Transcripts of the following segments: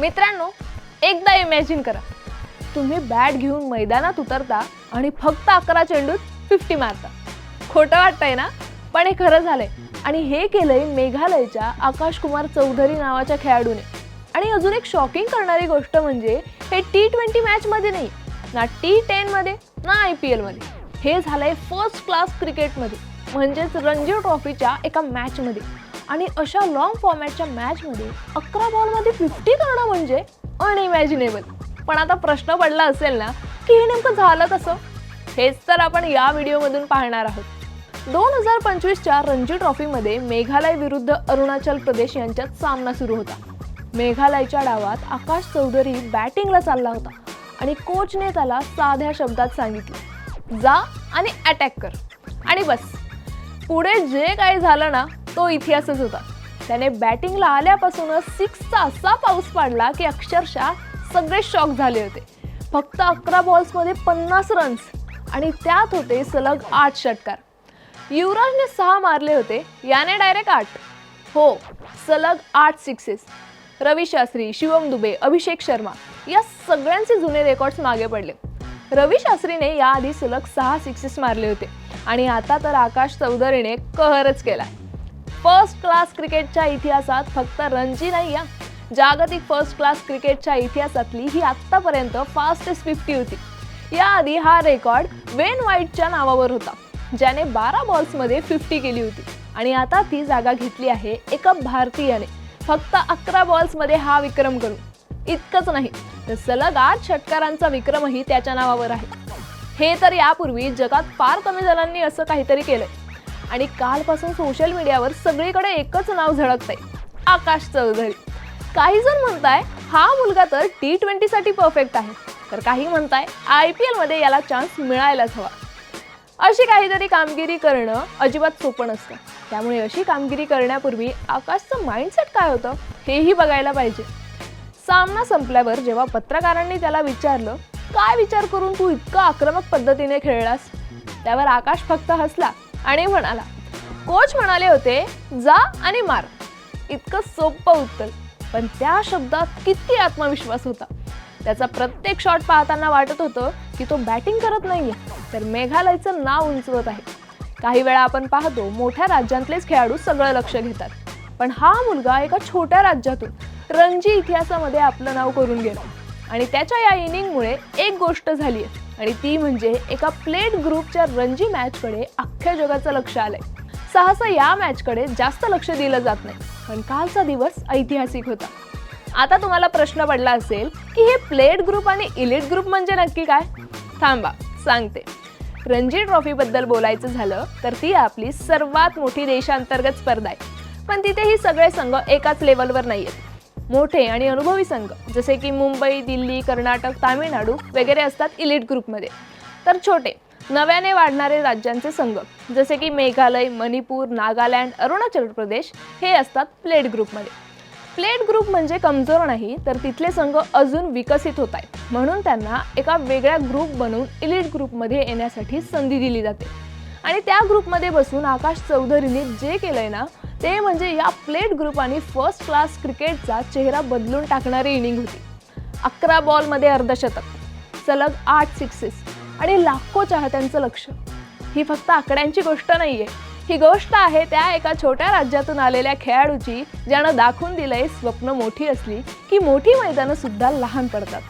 मित्रांनो एकदा इमॅजिन करा. तुम्ही बॅट घेऊन मैदानात उतरता आणि फक्त अकरा चेंडूत फिफ्टी मारता. खोटं वाटतंय ना? पण हे खरं झालंय. आणि हे केलंय मेघालयच्या आकाश कुमार चौधरी नावाच्या खेळाडूने. आणि अजून एक शॉकिंग करणारी गोष्ट म्हणजे हे टी ट्वेंटी मॅचमध्ये नाही ना टी टेनमध्ये ना आय पी एलमध्ये हे झालंय फर्स्ट क्लास क्रिकेटमध्ये म्हणजेच रणजी ट्रॉफीच्या एका मॅचमध्ये आणि अशा लॉंग फॉर्मॅटच्या मॅचमध्ये अकरा बॉलमध्ये फिफ्टी करणं म्हणजे अनइमॅजिनेबल पण आता प्रश्न पडला असेल ना की हे नेमकं झालं कसं? हेच तर आपण या व्हिडिओमधून पाहणार आहोत. दोन हजार पंचवीसच्या रणजी ट्रॉफीमध्ये मेघालय विरुद्ध अरुणाचल प्रदेश यांच्यात सामना सुरू होता. मेघालयच्या डावात आकाश चौधरी बॅटिंगला चालला होता आणि कोचने त्याला साध्या शब्दात सांगितलं जा आणि अटॅक कर. आणि बस. पुढे जे काही झालं ना तो इतिहासच होता. त्याने बॅटिंगला आल्यापासूनच सिक्सचा असा पाऊस पाडला की अक्षरशः सगळे शॉक झाले होते. फक्त अकरा बॉल्समध्ये पन्नास रन्स आणि त्यात होते सलग आठ षटकार. युवराजने सहा मारले होते याने डायरेक्ट आठ. हो सलग आठ सिक्सेस रवी शास्त्री शिवम दुबे अभिषेक शर्मा या सगळ्यांचे जुने रेकॉर्ड्स मागे पडले. रवी शास्त्रीने याआधी सलग सहा सिक्सेस मारले होते. आणि आता तर आकाश चौधरीने कहरच केला. फर्स्ट क्लास क्रिकेटच्या इतिहासात फक्त रणजी नाही या जागतिक फर्स्ट क्लास क्रिकेटच्या इतिहासातली ही आत्तापर्यंत फास्टेस्ट फिफ्टी होती. याआधी हा रेकॉर्ड वेन व्हाईटच्या नावावर होता ज्याने बारा बॉल्समध्ये फिफ्टी केली होती. आणि आता ती जागा घेतली आहे एका भारतीयाने. फक्त अकरा बॉल्समध्ये हा विक्रम करून. इतकंच नाही तर सलग आठ षटकारांचा विक्रमही त्याच्या नावावर आहे. हे तर यापूर्वी जगात फार कमी जणांनी असं काहीतरी केलंय. आणि कालपासून सोशल मीडियावर सगळीकडे एकच नाव झळकतंय आकाश चौधरी. काही जण म्हणताय हा मुलगा तर टी ट्वेंटीसाठी परफेक्ट आहे. तर काही म्हणताय आय पी एलमध्ये याला चान्स मिळायलाच हवा. अशी काहीतरी कामगिरी करणं अजिबात सोपं नसतं. त्यामुळे अशी कामगिरी करण्यापूर्वी आकाशचं माइंडसेट काय होतं हेही बघायला पाहिजे. सामना संपल्यावर जेव्हा पत्रकारांनी त्याला विचारलं काय विचार करून तू इतकं आक्रमक पद्धतीने खेळलास? त्यावर आकाश फक्त हसला. आणि म्हणाला कोच म्हणाले होते जा आणि मार. इतकं सोपं उत्तर. पण त्या शब्दात किती आत्मविश्वास होता. त्याचा प्रत्येक शॉट पाहताना वाटत होतं की तो बॅटिंग करत नाहीये. तर मेघालयचं नाव उंचवत आहे. काही वेळा आपण पाहतो मोठ्या राज्यांतलेच खेळाडू सगळं लक्ष घेतात. पण हा मुलगा एका छोट्या राज्यातून रणजी इतिहासामध्ये आपलं नाव करून गेला. आणि त्याच्या या इनिंगमुळे एक गोष्ट झाली आहे आणि ती म्हणजे एका प्लेट ग्रुपच्या रणजी मॅचकडे अख्ख्या जगाचं लक्ष आलंय. सहसा या मॅचकडे जास्त लक्ष दिलं जात नाही. पण कालचा दिवस ऐतिहासिक होता. आता तुम्हाला प्रश्न पडला असेल की हे प्लेट ग्रुप आणि इलिट ग्रुप म्हणजे नक्की काय? थांबा सांगते. रणजी ट्रॉफीबद्दल बोलायचं झालं तर ती आपली सर्वात मोठी देशांतर्गत स्पर्धा आहे. पण तिथेही सगळे संघ एकाच लेवलवर नाही आहेत मोठे आणि अनुभवी संघ जसे की मुंबई दिल्ली कर्नाटक तामिळनाडू वगैरे असतात इलिट ग्रुपमध्ये तर छोटे नव्याने वाढणारे राज्यांचे संघ जसे की मेघालय मणिपूर नागालँड अरुणाचल प्रदेश हे असतात प्लेट ग्रुपमध्ये प्लेट ग्रुप म्हणजे कमजोर नाही तर तिथले संघ अजून विकसित होत आहेत. म्हणून त्यांना एका वेगळ्या ग्रुप बनवून इलिट ग्रुपमध्ये येण्यासाठी संधी दिली जाते. आणि त्या ग्रुपमध्ये बसून आकाश चौधरीने जे केलंय ना ते म्हणजे या प्लेट ग्रुपाने फर्स्ट क्लास क्रिकेटचा चेहरा बदलून टाकणारी इनिंग होती. अकरा बॉलमध्ये अर्धशतक सलग आठ सिक्सेस आणि लाखो चाहत्यांचं लक्ष. ही फक्त आकड्यांची गोष्ट नाही आहे ही गोष्ट आहे त्या एका छोट्या राज्यातून आलेल्या खेळाडूची ज्यानं दाखवून दिलंय स्वप्न मोठी असली की मोठी मैदानं सुद्धा लहान पडतात.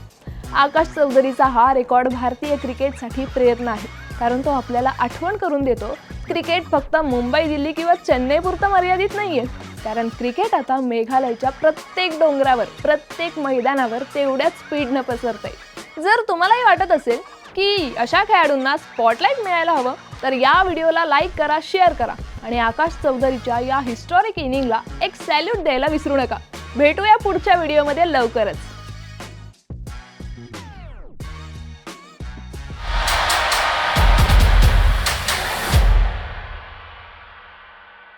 आकाश चौधरीचा हा रेकॉर्ड भारतीय क्रिकेटसाठी प्रयत्न आहे. कारण तो आपल्याला आठवण करून देतो क्रिकेट फक्त मुंबई दिल्ली किंवा चेन्नईपुरतं मर्यादित नाही आहे कारण क्रिकेट आता मेघालयच्या प्रत्येक डोंगरावर प्रत्येक मैदानावर तेवढ्याच स्पीडनं पसरत आहे जर तुम्हालाही वाटत असेल की अशा खेळाडूंना स्पॉटलाईट मिळायला हवं तर या व्हिडिओला लाईक करा शेअर करा आणि आकाश चौधरीच्या या हिस्टॉरिक इनिंगला एक सॅल्यूट द्यायला विसरू नका. भेटूया पुढच्या व्हिडिओमध्ये लवकरच.